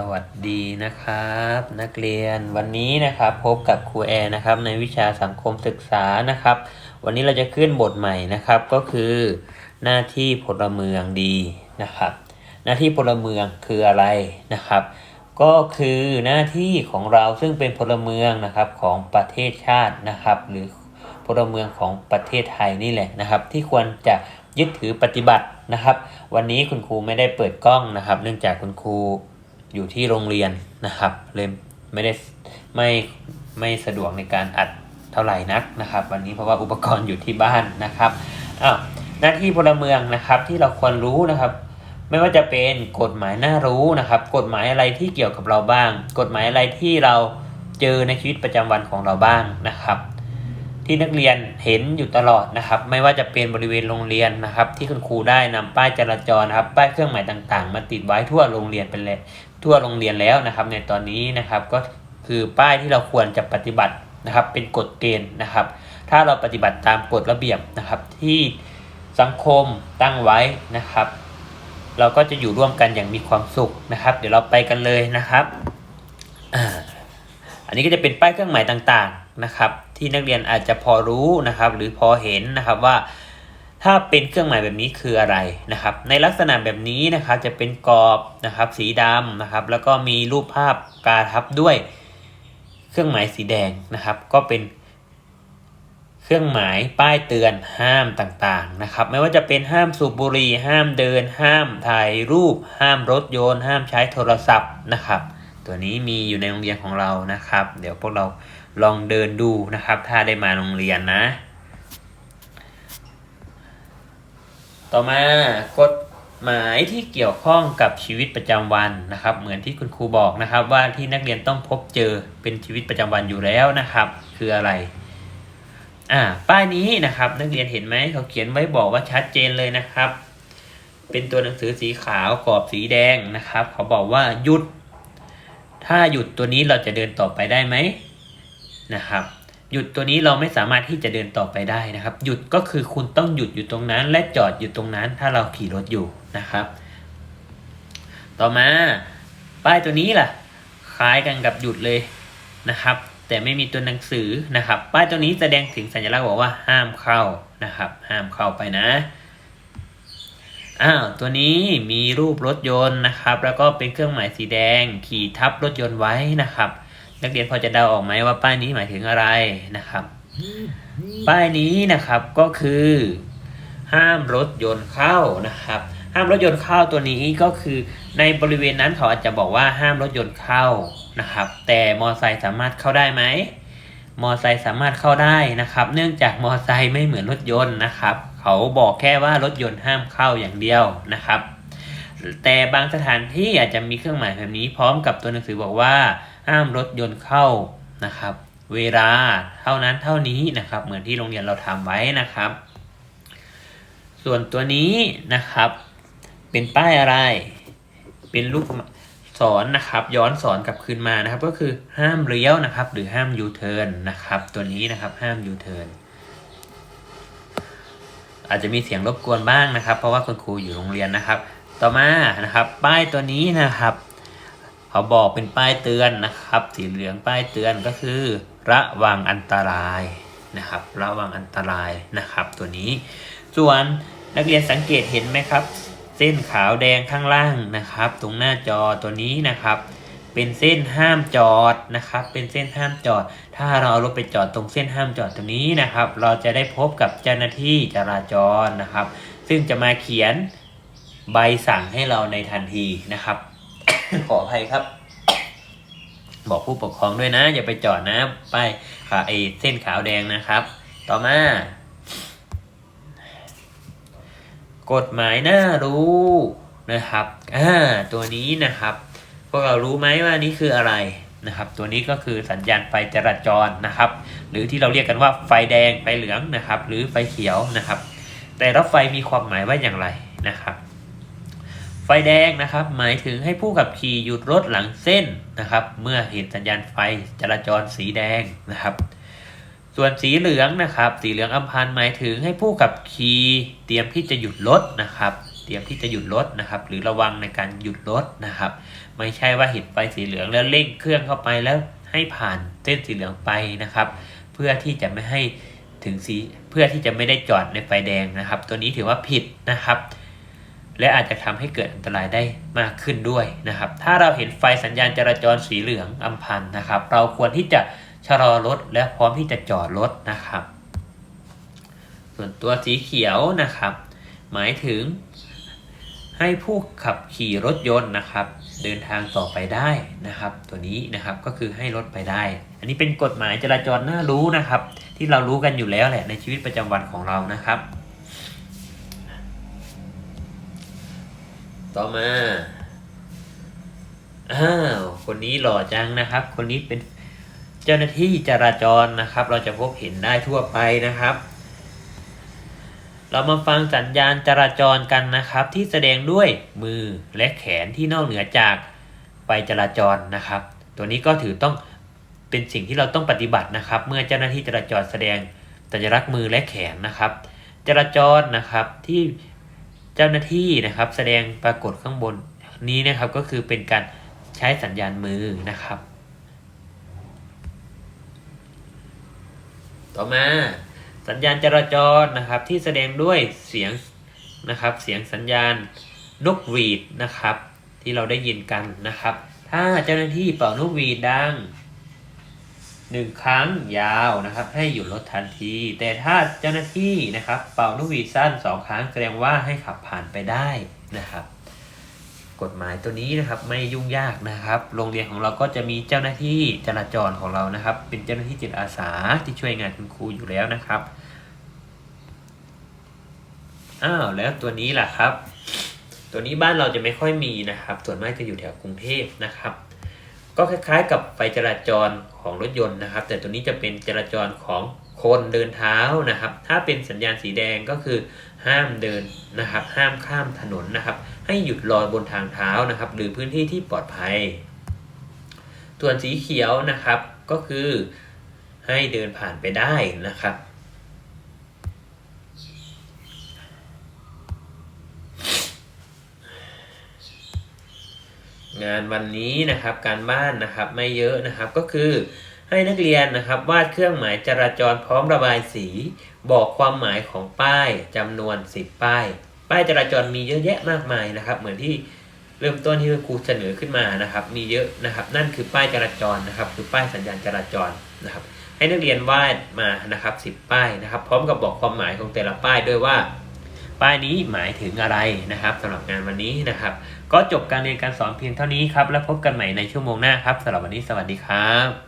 สวัสดีนะครับ นักเรียนวันนี้นะครับพบกับครูแอร์นะครับในวิชาสังคมศึกษานะครับ วันนี้เราจะขึ้นบทใหม่นะครับก็คือ หน้าที่พลเมืองดีนะครับ หน้าที่พลเมืองคืออะไรนะครับ ก็คือหน้าที่ของเราซึ่งเป็นพลเมืองนะครับของประเทศชาตินะครับ หรือพลเมืองของประเทศไทยนี่แหละนะครับ ที่ควรจะยึดถือปฏิบัตินะครับ วันนี้คุณครูไม่ได้เปิดกล้องนะครับ เนื่องจากคุณครู อยู่ที่โรงเรียนนะครับเลยไม่ได้ไม่ไม่สะดวกในการอัดเท่าไหร่นักนะครับ วันนี้เพราะว่าอุปกรณ์อยู่ที่บ้านนะครับอ้าวหน้าที่พลเมืองนะครับที่เราควรรู้นะครับ ไม่ว่าจะเป็นกฎหมายน่ารู้นะครับ กฎหมายอะไรที่เกี่ยวกับเราบ้าง กฎหมายอะไรที่เราเจอในชีวิตประจำวันของเราบ้างนะครับ ที่นักเรียนเห็นอยู่ตลอดนะครับ ไม่ว่าจะเป็นบริเวณโรงเรียนนะครับ ที่คุณครูได้นำป้ายจราจรนะครับ ป้ายเครื่องหมายต่างๆ มาติดไว้ทั่วโรงเรียนเป็นเลยทั่วโรงเรียนแล้วนะครับ ในตอนนี้นะครับก็คือป้ายที่เราควรจะปฏิบัตินะครับ เป็นกฎเกณฑ์นะครับ ถ้าเราปฏิบัติตามกฎระเบียบนะครับ ที่สังคมตั้งไว้นะครับ เราก็จะอยู่ร่วมกันอย่างมีความสุขนะครับ เดี๋ยวเราไปกันเลยนะครับ อันนี้ก็จะเป็นป้ายเครื่องหมายต่างๆนะครับ ที่นักเรียนอาจจะพอรู้นะครับ หรือพอเห็นนะครับว่า ถ้าเป็นเครื่องหมายแบบนี้คืออะไรนะครับ ในลักษณะแบบนี้นะครับจะเป็นกรอบนะครับสีดำนะครับ แล้วก็มีรูปภาพกาทับด้วย เครื่องหมายสีแดงนะครับ ก็เป็นเครื่องหมายป้ายเตือนห้ามต่างๆนะครับ ไม่ว่าจะเป็นห้ามสูบบุหรี่ห้ามเดิน ห้ามถ่ายรูป ห้ามรถยนต์ ห้ามใช้โทรศัพท์นะครับ ตัวนี้มีอยู่ในโรงเรียนของเรานะครับ เดี๋ยวพวกเรา ลองเดินดูนะครับ ถ้าได้มาโรงเรียนนะ ต่อมากฎหมายที่เกี่ยวข้องกับชีวิตประจำวันนะครับ เหมือนที่คุณครูบอกนะครับ ว่าที่นักเรียนต้องพบเจอเป็นชีวิตประจำวันอยู่แล้วนะครับ คืออะไรอ่าป้ายนี้นะครับ นักเรียนเห็นไหมเขาเขียนไว้บอกว่าชัดเจนเลยนะครับ เป็นตัวหนังสือสีขาวกรอบสีแดงนะครับ เขาบอกว่าหยุด ถ้าหยุดตัวนี้เราจะเดินต่อไปได้ไหม นะครับ หยุดตัวนี้เราไม่สามารถที่จะเดินต่อไปได้นะครับ หยุดก็คือคุณต้องหยุดอยู่ตรงนั้น และจอดอยู่ตรงนั้น ถ้าเราขี่รถอยู่นะครับ ต่อมาป้ายตัวนี้ล่ะ คล้ายกันกับหยุดเลยนะครับ แต่ไม่มีตัวหนังสือนะครับ ป้ายตัวนี้แสดงถึงสัญลักษณ์บอกว่าห้ามเข้านะครับ ห้ามเข้าไปนะอ้าวตัวนี้มีรูปรถยนต์นะครับ แล้วก็เป็นเครื่องหมายสีแดง ขี่ทับรถยนต์ไว้นะครับ นักเรียนพอจะเดาออกไหมว่าป้ายนี้หมายถึงอะไรนะครับ ป้ายนี้นะครับก็คือ ห้ามรถยนต์เข้านะครับ ห้ามรถยนต์เข้าตัวนี้ก็คือในบริเวณนั้นเขาอาจจะบอกว่าห้ามรถยนต์เข้านะครับ แต่มอไซค์สามารถเข้าได้ไหมมอไซค์สามารถเข้าได้นะครับ เนื่องจากมอไซค์ไม่เหมือนรถยนต์นะครับ เขาบอกแค่ว่ารถยนต์ห้ามเข้าอย่างเดียวนะครับ แต่บางสถานที่อาจจะมีเครื่องหมายแบบนี้ พร้อมกับตัวหนังสือบอกว่าห้ามรถยนต์เข้านะครับ เวลาเท่านั้นเท่านี้นะครับ เหมือนที่โรงเรียนเราทำไว้นะครับ ส่วนตัวนี้นะครับ เป็นป้ายอะไร เป็นลูกศรนะครับ ย้อนสอนกลับคืนมานะครับ ก็คือห้ามเลี้ยวนะครับ หรือห้ามยูเทิร์นนะครับ ตัวนี้นะครับห้ามยูเทิร์นอาจจะมีเสียงรบกวนบ้างนะครับ เพราะว่าคุณครูอยู่โรงเรียนนะครับ ต่อมานะครับป้ายตัวนี้นะครับเขาบอกเป็นป้ายเตือนนะครับ สีเหลืองป้ายเตือนก็คือ ระวังอันตรายนะครับ ระวังอันตรายนะครับ ตัวนี้ ส่วนนักเรียนสังเกตเห็นไหมครับ เส้นขาวแดงข้างล่างนะครับ ตรงหน้าจอตัวนี้นะครับ เป็นเส้นห้ามจอดนะครับ เป็นเส้นห้ามจอด ถ้าเราเอารถไปจอดตรงเส้นห้ามจอดตรงนี้นะครับ เราจะได้พบกับเจ้าหน้าที่จราจรนะครับ ซึ่งจะมาเขียน ใบสั่งให้เราในทันทีนะครับ ขออภัยครับ บอกผู้ปกครองด้วยนะ อย่าไปจอดนะป้ายขาไอเส้นขาวแดงนะครับ ต่อมากฎหมายน่ารู้นะครับอ่าตัวนี้นะครับ พวกเรารู้ไหมว่านี่คืออะไรนะครับ ตัวนี้ก็คือสัญญาณไฟจราจรนะครับ หรือที่เราเรียกกันว่าไฟแดงไฟเหลืองนะครับ หรือไฟเขียวนะครับ แต่ละไฟมีความหมายว่าอย่างไรนะครับ ไฟแดงนะครับ หมายถึงให้ผู้ขับขี่หยุดรถหลังเส้นนะครับ เมื่อเห็นสัญญาณไฟจราจรสีแดงนะครับ ส่วนสีเหลืองนะครับ สีเหลืองอัมพันหมายถึงให้ผู้ขับขี่เตรียมที่จะหยุดรถนะครับ เตรียมที่จะหยุดรถนะครับ หรือระวังในการหยุดรถนะครับ ไม่ใช่ว่าเห็นไฟสีเหลืองแล้วเร่งเครื่องเข้าไปแล้วให้ผ่านเส้นสีเหลืองไปนะครับ เพื่อที่จะไม่ให้ถึงสีเพื่อที่จะไม่ได้จอดในไฟแดงนะครับ ตัวนี้ถือว่าผิดนะครับ และอาจจะทำให้เกิดอันตรายได้มากขึ้นด้วยนะครับ ถ้าเราเห็นไฟสัญญาณจราจรสีเหลืองอำพันนะครับ เราควรที่จะชะลอรถและพร้อมที่จะจอดรถนะครับ ส่วนตัวสีเขียวนะครับ หมายถึงให้ผู้ขับขี่รถยนต์นะครับ เดินทางต่อไปได้นะครับ ตัวนี้นะครับก็คือให้รถไปได้ อันนี้เป็นกฎหมายจราจรน่ารู้นะครับ ที่เรารู้กันอยู่แล้วแหละในชีวิตประจำวันของเรานะครับ ต่อมาอ้าวคนนี้หล่อจังนะครับ คนนี้เป็นเจ้าหน้าที่จราจรนะครับ เราจะพบเห็นได้ทั่วไปนะครับ เรามาฟังสัญญาณจราจรกันนะครับ ที่แสดงด้วยมือและแขนที่นอกเหนือจากไฟจราจรนะครับ ตัวนี้ก็ถือต้องเป็นสิ่งที่เราต้องปฏิบัตินะครับ เมื่อเจ้าหน้าที่จราจรแสดงสัญลักษณ์มือและแขนนะครับ จราจรนะครับที่ เจ้าหน้าที่นะครับแสดงปรากฏข้างบนนี้นะครับก็คือเป็นการใช้สัญญาณมือนะครับ ต่อมาสัญญาณจราจรนะครับที่แสดงด้วยเสียงนะครับเสียงสัญญาณนกหวีดนะครับ ที่เราได้ยินกันนะครับ ถ้าเจ้าหน้าที่เป่านกหวีดดัง หนึ่งครั้งยาวนะครับ ให้หยุดรถทันที แต่ถ้าเจ้าหน้าที่นะครับ เป่านกหวีดสั้นสองครั้งแสดงว่าให้ขับผ่านไปได้นะครับ กฎหมายตัวนี้นะครับไม่ยุ่งยากนะครับ โรงเรียนของเราก็จะมีเจ้าหน้าที่จราจรของเรานะครับ เป็นเจ้าหน้าที่จิตอาสาที่ช่วยงานคุณครูอยู่แล้วนะครับอ้าวแล้วตัวนี้ล่ะครับ ตัวนี้บ้านเราจะไม่ค่อยมีนะครับ ส่วนมากจะอยู่แถวกรุงเทพนะครับ ก็คล้ายๆ กับไฟจราจรของรถยนต์นะครับ แต่ตัวนี้จะเป็นจราจรของคนเดินเท้านะครับ ถ้าเป็นสัญญาณสีแดงก็คือห้ามเดินนะครับ ห้ามข้ามถนนนะครับ ให้หยุดรอบนทางเท้านะครับ หรือพื้นที่ที่ปลอดภัย ส่วนสีเขียวนะครับก็คือให้เดินผ่านไปได้นะครับ งานวันนี้นะครับการบ้านนะครับไม่เยอะนะครับก็คือให้นักเรียนนะครับวาดเครื่องหมายจราจรพร้อมระบายสี บอกความหมายของป้ายจำนวน 10 ป้าย ป้ายจราจรมีเยอะแยะมากมายนะครับ เหมือนที่เริ่มต้นที่ครูเสนอขึ้นมานะครับ มีเยอะนะครับ นั่นคือป้ายจราจรนะครับ คือป้ายสัญญาณจราจรนะครับ ให้นักเรียนวาดมานะครับ 10 ป้ายนะครับ พร้อมกับบอกความหมายของแต่ละป้ายด้วยว่า ป้ายนี้หมายถึงอะไรนะครับสำหรับงานวันนี้นะครับ ก็จบการเรียนการสอนเพียงเท่านี้ครับ แล้วพบกันใหม่ในชั่วโมงหน้าครับสำหรับวันนี้สวัสดีครับ